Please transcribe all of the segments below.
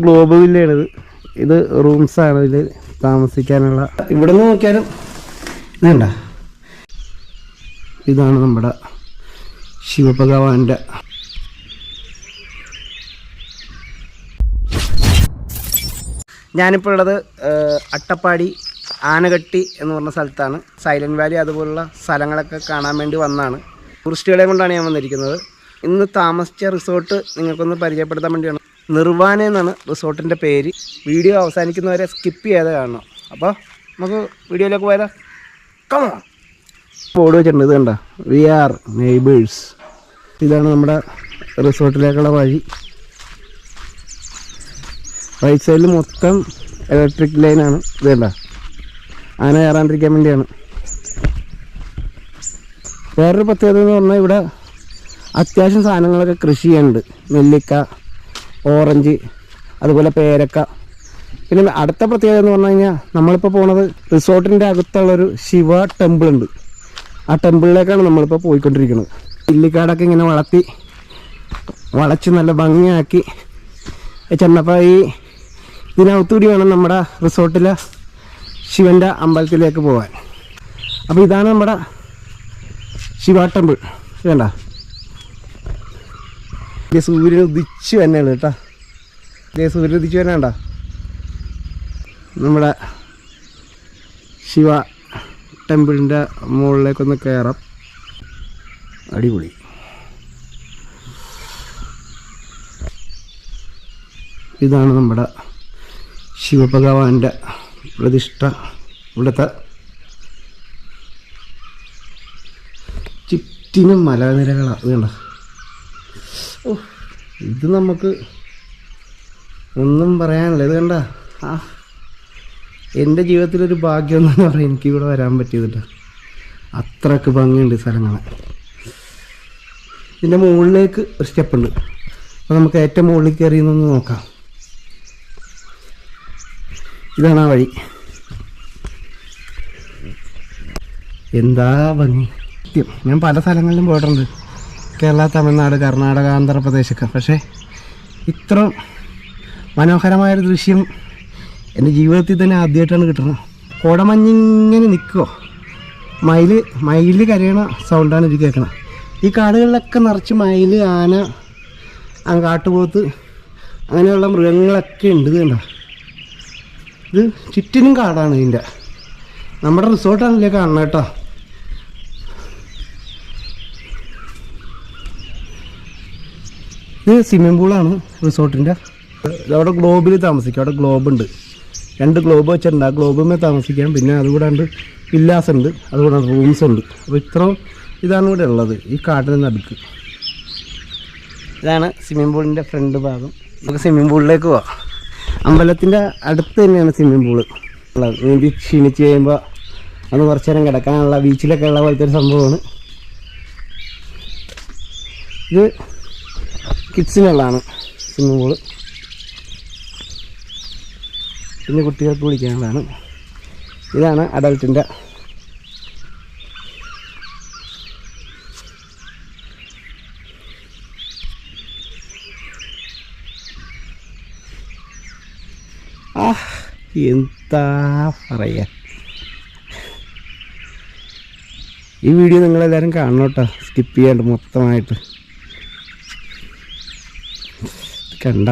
Globe വില്ലയാണിത്. ഇത് rooms ആണ് ഇതിൽ താമസിക്കാനുള്ള. ഇവിടെ നിന്ന് നോക്കിയാലും വേണ്ട ഇതാണ് നമ്മുടെ ശിവഭഗവാന്റെ. ഞാനിപ്പോൾ ഉള്ളത് അട്ടപ്പാടി ആനകട്ടി എന്ന് പറഞ്ഞ സ്ഥലത്താണ്. സൈലന്റ് വാലി അതുപോലുള്ള സ്ഥലങ്ങളൊക്കെ കാണാൻ വേണ്ടി വന്നാണ്. ടൂറിസ്റ്റുകളെ കൊണ്ടാണ് ഞാൻ വന്നിരിക്കുന്നത്. ഇന്ന് താമസിച്ച റിസോർട്ട് നിങ്ങൾക്കൊന്ന് പരിചയപ്പെടുത്താൻ വേണ്ടിയാണ്. നിർവാന എന്നാണ് റിസോർട്ടിന്റെ പേര്. വീഡിയോ അവസാനിക്കുന്നവരെ സ്കിപ്പ് ചെയ്യാതെ കാണണം. അപ്പോൾ നമുക്ക് വീഡിയോയിലേക്ക് പോയാലോ? കമോ ബോർഡ് വെച്ചിട്ടുണ്ട് ഇത് കണ്ട? വി ആർ നെയ്ബേഴ്സ് ഇതാണ് നമ്മുടെ റിസോർട്ടിലേക്കുള്ള വഴി. റൈറ്റ് സൈഡിൽ മൊത്തം ഇലക്ട്രിക് ലൈനാണ് ഇത് കണ്ട? ആന കയറാണ്ടിരിക്കാൻ വേണ്ടിയാണ്. വേറൊരു പ്രത്യേകത എന്ന് പറഞ്ഞാൽ ഇവിടെ അത്യാവശ്യം സാധനങ്ങളൊക്കെ കൃഷി ചെയ്യുന്നുണ്ട്. നെല്ലിക്ക ഓറഞ്ച് അതുപോലെ പേരക്ക. പിന്നെ അടുത്ത പ്രത്യേകത എന്ന് പറഞ്ഞു കഴിഞ്ഞാൽ നമ്മളിപ്പോൾ പോണത് റിസോർട്ടിന്റെ അകത്തുള്ളൊരു ശിവ ടെമ്പിൾ ഉണ്ട്. ആ ടെമ്പിളിലേക്കാണ് നമ്മളിപ്പോൾ പോയിക്കൊണ്ടിരിക്കുന്നത് ഇല്ലിക്കാടൊക്കെ ഇങ്ങനെ വളർത്തി വളച്ച് നല്ല ഭംഗിയാക്കി ചെന്നപ്പോൾ ഈ ഇതിനകത്തുകൂടി വേണം നമ്മുടെ റിസോർട്ടിലെ ശിവന്റെ അമ്പലത്തിലേക്ക് പോകാൻ അപ്പോൾ ഇതാണ് നമ്മുടെ ശിവ ടെമ്പിൾ. വേണ്ട ഇത് സൂര്യൻ ഉദിച്ചു തന്നെയാണ് കേട്ടോ. ഇതേ സൂര്യൻ ഉദിച്ച് ഉണ്ടോ നമ്മുടെ ശിവ ടെമ്പിളിന്റെ മുകളിലേക്കൊന്ന് കയറാം. അടിപൊളി. ഇതാണ് നമ്മുടെ ശിവഭഗവാന്റെ പ്രതിഷ്ഠ ഇവിടുത്തെ ചുറ്റിനും മലനിരകളാണ്. അതുകൊണ്ടാണ് ഇത് നമുക്ക് ഒന്നും പറയാനല്ല. ഇത് കണ്ട? ആ. എന്റെ ജീവിതത്തിലൊരു ഭാഗ്യം എന്ന് പറയാം എനിക്ക് ഇവിടെ വരാൻ പറ്റിയതില്ല അത്രയ്ക്ക് ഭംഗിയുണ്ട് ഈ സ്ഥലങ്ങൾ ഇതിന്റെ മുകളിലേക്ക് ഒരു സ്റ്റെപ്പ് ഉണ്ട് അപ്പോൾ നമുക്ക് ഏറ്റവും മുകളിൽ കയറി നിന്ന് നോക്കാം. ഇതാണ് ആ വഴി. എന്താ ഭംഗി? സത്യം. ഞാൻ പല സ്ഥലങ്ങളിലും പോയിട്ടുണ്ട്. കേരള തമിഴ്നാട് കർണാടക ആന്ധ്രാപ്രദേശൊക്കെ. പക്ഷേ ഇത്ര മനോഹരമായൊരു ദൃശ്യം എന്റെ ജീവിതത്തിൽ തന്നെ ആദ്യമായിട്ടാണ് കിട്ടുന്നത്. കോടമഞ്ഞിങ്ങനെ നിൽക്കുമോ മയിൽ മയിൽ കരയണ സൗണ്ടാണ് ഇത് കേൾക്കണം ഈ കാടുകളിലൊക്കെ നിറച്ച് മയിൽ ആന കാട്ടുപോത്ത് അങ്ങനെയുള്ള മൃഗങ്ങളൊക്കെ ഉണ്ട് കണ്ടോ? ഇത് ചുറ്റിനും കാടാണ് ഇതിന്റെ. നമ്മുടെ റിസോർട്ടാണല്ലേ കാണണം കേട്ടോ. ഇത് സ്വിമ്മിംഗ് പൂളാണ് റിസോർട്ടിന്റെ അവിടെ ഗ്ലോബിൽ താമസിക്കും അവിടെ ഗ്ലോബ് ഉണ്ട്. രണ്ട് ഗ്ലോബ് വെച്ചിട്ടുണ്ട്. ആ ഗ്ലോബുമേ താമസിക്കാം പിന്നെ അതുകൂടാണ്ട് വില്ലാസ് ഉണ്ട് അതുകൂടാണ്ട് റൂംസ് ഉണ്ട്. അപ്പോൾ ഇത്ര ഇതാണ് ഇവിടെ ഉള്ളത് ഈ കാട്ടിൽ അടുക്ക് ഇതാണ് സ്വിമ്മിംഗ് പൂളിന്റെ ഫ്രണ്ട് ഭാഗം. നമുക്ക് സ്വിമ്മിംഗ് പൂളിലേക്ക് പോവാം. അമ്പലത്തിന്റെ അടുത്ത് തന്നെയാണ് സ്വിമ്മിംഗ് പൂൾ ഉള്ളത്. നീന്തി ക്ഷീണിച്ച് കഴിയുമ്പോൾ അന്ന് കുറച്ച് നേരം കിടക്കാനുള്ള ബീച്ചിലൊക്കെ ഉള്ള പോലത്തെ ഒരു സംഭവമാണ്. ഇത് കിഡ്സിനുള്ളതാണ് സ്വിമ്മിംഗ് പൂൾ. പിന്നെ കുട്ടികൾക്ക് കുളിക്കാനുള്ളതാണ്. ഇതാണ് അഡൽട്ടിന്റെ ആ എന്താ പറയാ? ഈ വീഡിയോ നിങ്ങളെല്ലാവരും കാണണം കേട്ടോ. സ്കിപ്പ് ചെയ്യാണ്ട് മൊത്തമായിട്ട്. കണ്ട.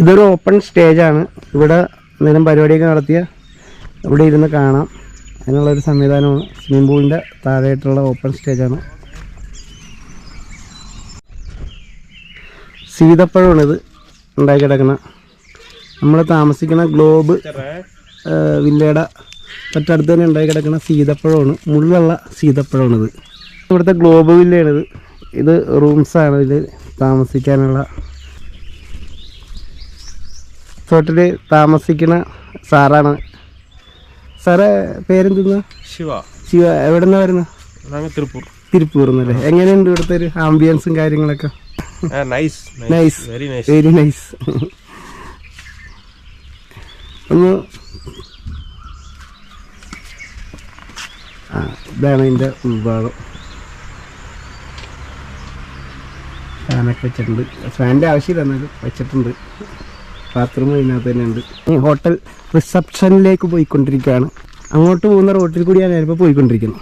ഇതൊരു ഓപ്പൺ സ്റ്റേജാണ് ഇവിടെ എന്തെങ്കിലും പരിപാടിയൊക്കെ നടത്തിയ ഇവിടെ ഇരുന്ന് കാണാം. അതിനുള്ളൊരു സംവിധാനമാണ്. സ്വിമ്മിംഗ് പൂളിന്റെ താഴെയായിട്ടുള്ള ഓപ്പൺ സ്റ്റേജാണ് സീതപ്പഴമാണിത് ഉണ്ടാക്കി കിടക്കുന്ന നമ്മൾ താമസിക്കുന്ന ഗ്ലോബ് വില്ലയുടെ തൊട്ടടുത്ത് തന്നെ ഉണ്ടായി കിടക്കുന്ന സീതപ്പഴമാണ്. മുള്ളുള്ള സീതപ്പഴമാണിത്. ഇവിടുത്തെ ഗ്ലോബ് വില്ലയാണിത്. ഇത് റൂംസാണ് ഇതിൽ താമസിക്കാനുള്ള തോട്ടിൽ താമസിക്കുന്ന സാറാണ്. സാറേ പേരെന്തുന്ന? ശിവ. ശിവ എവിടെ നിന്നാണ് വരുന്നത് തിരുപ്പൂർ. തിരുപ്പൂർ എന്നല്ലേ എങ്ങനെയുണ്ട് ഇവിടുത്തെ ഒരു ആംബിയൻസും കാര്യങ്ങളൊക്കെ? നൈസ് നൈസ് വെരി നൈസ് ഒന്ന്. ആ ഇതാണ് ഇതിന്റെ ഉൾഭാഗം. ഫാനൊക്കെ വെച്ചിട്ടുണ്ട്. ഫാനിന്റെ ആവശ്യമില്ല എന്നാലും വെച്ചിട്ടുണ്ട്. ബാത്റൂം ഇതിനകത്ത് തന്നെ ഉണ്ട് ഈ ഹോട്ടൽ റിസപ്ഷനിലേക്ക് പോയിക്കൊണ്ടിരിക്കുകയാണ്. അങ്ങോട്ട് പോകുന്ന റോട്ടിൽ കൂടിയാണ് ഞാനിപ്പോൾ പോയിക്കൊണ്ടിരിക്കുന്നത്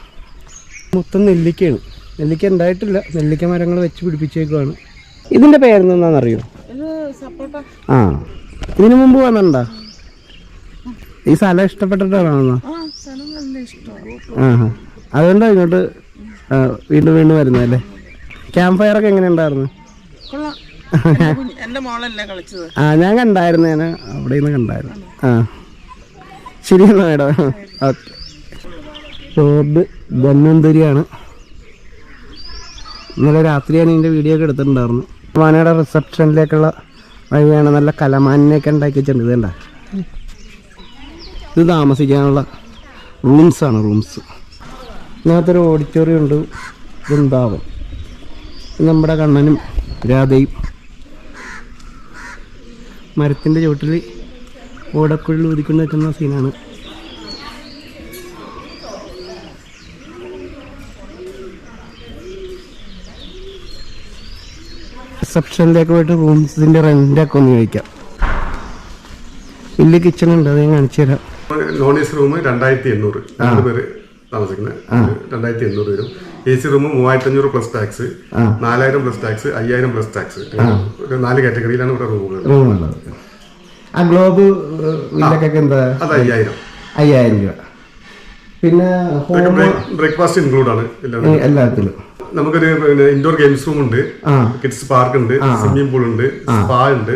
മൊത്തം നെല്ലിക്കയാണ്. നെല്ലിക്ക ഉണ്ടായിട്ടില്ല. നെല്ലിക്ക മരങ്ങൾ വെച്ച് പിടിപ്പിച്ചേക്കുവാണ്. ഇതിന്റെ പേരെന്താണെന്നറിയോ ആ. ഇതിനു മുമ്പ് വന്നിട്ടുണ്ടോ? ഈ സ്ഥലം ഇഷ്ടപ്പെട്ടിട്ടാണോ? ആ. അതുകൊണ്ടാണ് ഇങ്ങോട്ട് വീണ്ടും വീണ്ടും വരുന്നത് അല്ലേ ക്യാമ്പ് ഫയർ ഒക്കെ എങ്ങനെ ഉണ്ടായിരുന്നു ആ ഞാൻ കണ്ടായിരുന്നു ഞാൻ അവിടെ നിന്ന് കണ്ടായിരുന്നു. ആ. ശരിയെന്നാ മേഡം. ഓക്കെ. റോഡ് ധന്വന്തരിയാണ്. ഇന്നലെ രാത്രി ഞാൻ ഇതിന്റെ വീഡിയോ ഒക്കെ എടുത്തിട്ടുണ്ടായിരുന്നു. മാനയുടെ റിസപ്ഷനിലേക്കുള്ള വഴിയാണ് നല്ല കലമാനിനെയൊക്കെ ഉണ്ടാക്കി വെച്ചിട്ടുണ്ട് ഇത് കണ്ട? ഇത് താമസിക്കാനുള്ള റൂംസാണ് റൂംസ് ഇതിനകത്തൊരു ഓഡിറ്റോറിയം ഉണ്ട് വൃന്ദാവൻ. നമ്മുടെ കണ്ണനും രാധയും മരത്തിന്റെ ചുവട്ടിൽ ഓടക്കുഴൽ ഊതിക്കൊണ്ട് നിൽക്കുന്ന സീനാണ്. റിസപ്ഷനിലേക്ക് പോയിട്ട് റൂംസിന്റെ റെന്റൊക്കെ ഒന്ന് ചോദിക്കാം. വലിയ കിച്ചൺ ഉണ്ട് അത് ഞാൻ കാണിച്ചു തരാം. നോൺ എ സി റൂം രണ്ടായിരത്തി എണ്ണൂറ്. രണ്ട് പേര് താമസിക്കുന്നത് രണ്ടായിരത്തി എണ്ണൂറ് വരും. എ സി റൂം മൂവായിരത്തി അഞ്ഞൂറ് പ്ലസ് ടാക്സ് നാലായിരം പ്ലസ് ടാക്സ് അയ്യായിരം പ്ലസ് ടാക്സ് നാല് കാറ്റഗറിയിലാണ് ഇവിടെ റൂമുകൾ റൂമുള്ളത് ആ ഗ്ലോബ് വില്ലക്കൊക്കെ എന്താ? അത് അയ്യായിരം. അയ്യായിരം രൂപ. പിന്നെ ബ്രേക്ക്ഫാസ്റ്റ് ഇൻക്ലൂഡ് ആണ് എല്ലാം എല്ലാത്തിലും. നമുക്കൊരു പിന്നെ ഇൻഡോർ ഗെയിംസ് റൂം ഉണ്ട്. കിഡ്സ് പാർക്ക് ഉണ്ട് സ്വിമ്മിംഗ് പൂൾ ഉണ്ട് സ്പാ ഉണ്ട്.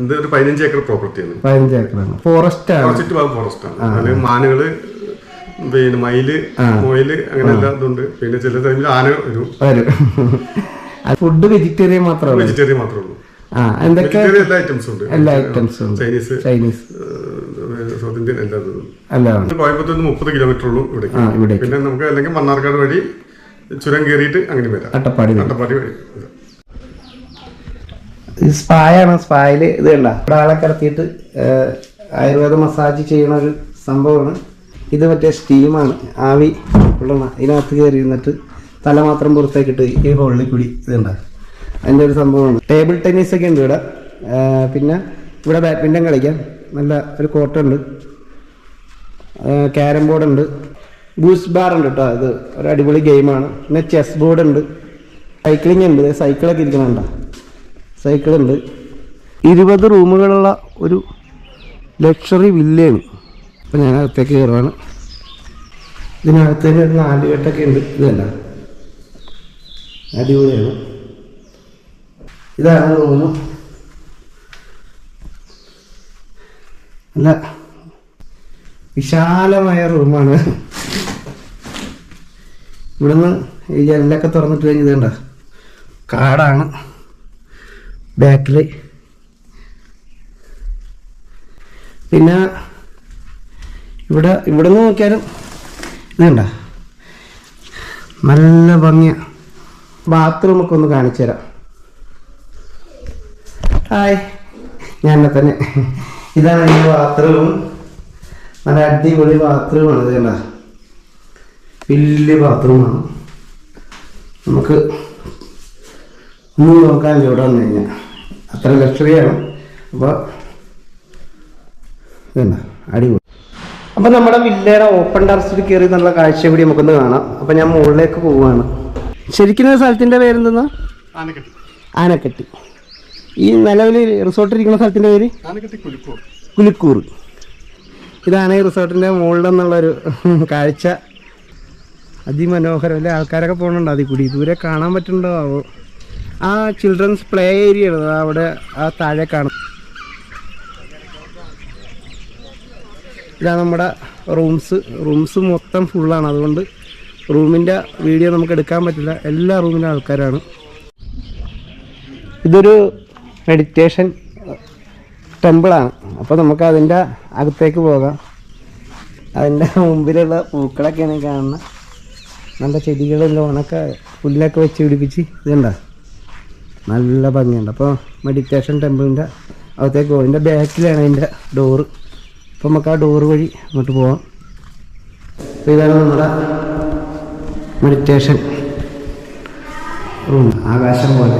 എന്ത് ഇത് ഒരു പതിനഞ്ച് ഏക്കർ പ്രോപ്പർട്ടിയാണ് പതിനഞ്ച് ഏക്കറാണ്. ഫോറസ്റ്റ് ആണ്. ചുറ്റുഭാഗം ഫോറസ്റ്റ് ആണ്. അതിൽ മാനുകൾ പിന്നെ മയിൽ മൊയിൽ അങ്ങനെ എല്ലാം ഇതുണ്ട്. പിന്നെ ചില ടൈമിൽ ആന വരും. ഫുഡ് വെജിറ്റേറിയൻ മാത്രമേ വെജിറ്റേറിയൻ മാത്രമേ ഉള്ളൂ. എന്തൊക്കെ? വെജിറ്റേറിയൻ എല്ലാ ഐറ്റംസും ഉണ്ട്. എല്ലാ ഐറ്റംസും ചൈനീസ് ചൈനീസ്. ഏഹ്, സൗത്ത് ഇന്ത്യൻ എല്ലാ ഇതും എല്ലാം കോയമ്പത്തൂർ നിന്ന് മുപ്പത് കിലോമീറ്റർ ഉള്ളൂ ഇവിടെ പിന്നെ നമുക്ക് അല്ലെങ്കിൽ മണ്ണാർക്കാട് വഴി ചുരം കയറിയിട്ട് അങ്ങനെ വരാം. അട്ടപ്പാടി. അട്ടപ്പാടി വഴി. ഇത് സ്പായാണ്. സ്പായിൽ ഇത് കണ്ട. ഇവിടെ ആളെ കിടത്തിയിട്ട് ആയുർവേദ മസാജ് ചെയ്യണ ഒരു സംഭവമാണ്. ഇത് മറ്റേ സ്റ്റീമാണ്. ആവി കൊള്ളണ ഇതിനകത്ത് കയറി ഇരുന്നിട്ട് തല മാത്രം പുറത്തേക്കിട്ട് ഈ ഹോളിൽ കൂടി ഇതുണ്ട്. അതിന്റെ ഒരു സംഭവമാണ്. ടേബിൾ ടെന്നീസ് ഒക്കെ ഉണ്ട് ഇവിടെ. പിന്നെ ഇവിടെ ബാഡ്മിന്റൺ കളിക്കാം. നല്ല ഒരു കോർട്ടുണ്ട് ക്യാരം ബോർഡ് ഉണ്ട്. ബൂസ് ബാർ ഉണ്ട് കേട്ടോ ഇത്. ഒരു അടിപൊളി ഗെയിമാണ്. പിന്നെ ചെസ് ബോർഡ് ഉണ്ട്. സൈക്ലിംഗ് ഉണ്ട്. സൈക്കിളൊക്കെ ഇരിക്കണുണ്ടോ സൈക്കിളുണ്ട്. ഇരുപത് റൂമുകളുള്ള ഒരു ലക്ഷറി വില്ലയാണ്. അപ്പം ഞാൻ അകത്തേക്ക് കയറുവാണ്. ഇതിനകത്തേക്ക് ഒരു നാല് കെട്ടൊക്കെ ഉണ്ട്. ഇതല്ല അടിപൊളിയാണ്. ഇതാണ് തോന്നുന്നു? അല്ല വിശാലമായ റൂമാണ്. ഇവിടുന്ന് ഈ ജനലൊക്കെ തുറന്നിട്ട് കഴിഞ്ഞത് ഇതേണ്ട കാടാണ്. ബാക്കിൽ പിന്നെ ഇവിടെ ഇവിടെ നിന്ന് നോക്കിയാലും ഇതുണ്ട നല്ല ഭംഗിയ ബാത്റൂമൊക്കെ ഒന്ന് കാണിച്ചു തരാം. ഹായ് ഞാൻ തന്നെ. ഇതാണ് എന്റെ ബാത്റൂം നല്ല അടിപൊളി ബാത്റൂമാണ് ഇത് കണ്ട? വലിയ ബാത്റൂമാണ് നമുക്ക് ഒന്നും നോക്കാൻ ഇവിടെ വന്നു കഴിഞ്ഞാൽ. അത്ര ലക്ഷറിയാണ് അപ്പോൾ ഇതുണ്ട അടിപൊളി. അപ്പോൾ നമ്മുടെ വില്ലയുടെ ഓപ്പൺ ടെറസിൽ കയറി നല്ല കാഴ്ച കൂടി നമുക്കൊന്ന് കാണാം. അപ്പോൾ ഞാൻ മുകളിലേക്ക് പോവുകയാണ് ശരിക്കും ഈ സ്ഥലത്തിന്റെ പേരെന്തെന്നാ? ആനക്കെട്ടി. ആനക്കെട്ടി. ഈ നിലവിൽ റിസോർട്ട് ഇരിക്കുന്ന സ്ഥലത്തിന്റെ പേര്? കുലുക്കൂർ കുലിക്കൂർ ഇതാണ് ഈ റിസോർട്ടിന്റെ മുകളിൽ നിന്നുള്ളൊരു കാഴ്ച. അതിമനോഹരം. അല്ലേ? ആൾക്കാരൊക്കെ പോകുന്നുണ്ട് അതിൽ കൂടി. ദൂരെ കാണാൻ പറ്റുന്നുണ്ടോ? ആ ചിൽഡ്രൻസ് പ്ലേ ഏരിയ ആണ്. അവിടെ ആ താഴെ കാണും. ഇതാണ് നമ്മുടെ റൂംസ് റൂംസ് മൊത്തം ഫുള്ളാണ് അതുകൊണ്ട് റൂമിന്റെ വീഡിയോ നമുക്ക് എടുക്കാൻ പറ്റില്ല. എല്ലാ റൂമിലും ആൾക്കാരാണ്. ഇതൊരു മെഡിറ്റേഷൻ ടെമ്പിളാണ് അപ്പോൾ നമുക്ക് അതിന്റെ അകത്തേക്ക് പോകാം. അതിന്റെ മുമ്പിലുള്ള പൂക്കളൊക്കെയാണ് കാണുന്നത് നല്ല ചെടികളും ഉണക്ക പുല്ലൊക്കെ വെച്ച് പിടിപ്പിച്ച് ഇതുണ്ട? നല്ല ഭംഗിയുണ്ട്. അപ്പോൾ മെഡിറ്റേഷൻ ടെമ്പിളിന്റെ അകത്തേക്ക് പോകും. ഇതിന്റെ ബാക്കിലാണ് അതിന്റെ ഡോറ് അപ്പം നമുക്ക് ആ ഡോറ് വഴി അങ്ങോട്ട് പോവാം. അപ്പോൾ ഇതാണ് നമ്മുടെ മെഡിറ്റേഷൻ റൂം ആകാശം പോലെ.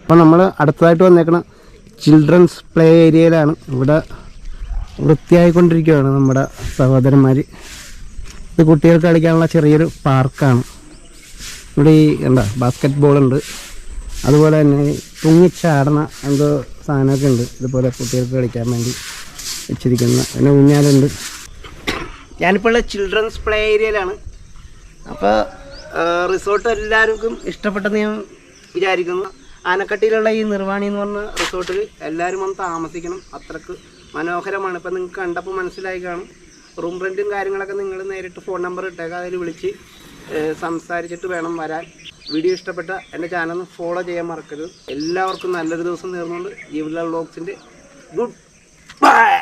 അപ്പോൾ നമ്മൾ അടുത്തതായിട്ട് വന്നേക്കണ ചിൽഡ്രൻസ് പ്ലേ ഏരിയയിലാണ് ഇവിടെ വൃത്തിയായിക്കൊണ്ടിരിക്കുകയാണ് നമ്മുടെ സഹോദരന്മാർ ഇത് കുട്ടികൾക്ക് കളിക്കാനുള്ള ചെറിയൊരു പാർക്കാണ് ഇവിടെ ഈ എന്താ ബാസ്ക്കറ്റ് ബോൾ ഉണ്ട്. അതുപോലെ തന്നെ ഈ തുങ്ങിച്ചാടണ എന്തോ സാധനമൊക്കെ ഉണ്ട്. ഇതുപോലെ കുട്ടികൾക്ക് കളിക്കാൻ വേണ്ടി വെച്ചിരിക്കുന്ന പിന്നെ ഊഞ്ഞാലുണ്ട്. ഞാനിപ്പോൾ ഉള്ള ചിൽഡ്രൻസ് പ്ലേ ഏരിയയിലാണ് അപ്പോൾ റിസോർട്ട് എല്ലാവർക്കും ഇഷ്ടപ്പെട്ടെന്ന് ഞാൻ വിചാരിക്കുന്നു. ആനക്കട്ടിയിലുള്ള ഈ നിർവാണി എന്ന് പറഞ്ഞ റിസോർട്ടിൽ എല്ലാവരും വന്ന് താമസിക്കണം. അത്രയ്ക്ക് മനോഹരമാണ്. ഇപ്പം നിങ്ങൾക്ക് കണ്ടപ്പോൾ മനസ്സിലായി കാണും. റൂം റെന്റും കാര്യങ്ങളൊക്കെ നിങ്ങൾ നേരിട്ട് ഫോൺ നമ്പർ ഇട്ടേക്കാം അതിൽ വിളിച്ച് സംസാരിച്ചിട്ട് വേണം വരാൻ. വീഡിയോ ഇഷ്ടപ്പെട്ട എന്റെ ചാനൽ ഫോളോ ചെയ്യാൻ മറക്കരുത്. എല്ലാവർക്കും നല്ലൊരു ദിവസം നേർന്നുകൊണ്ട് ജീവിത വ്ളോഗ്സിന്റെ ഗുഡ് ബൈ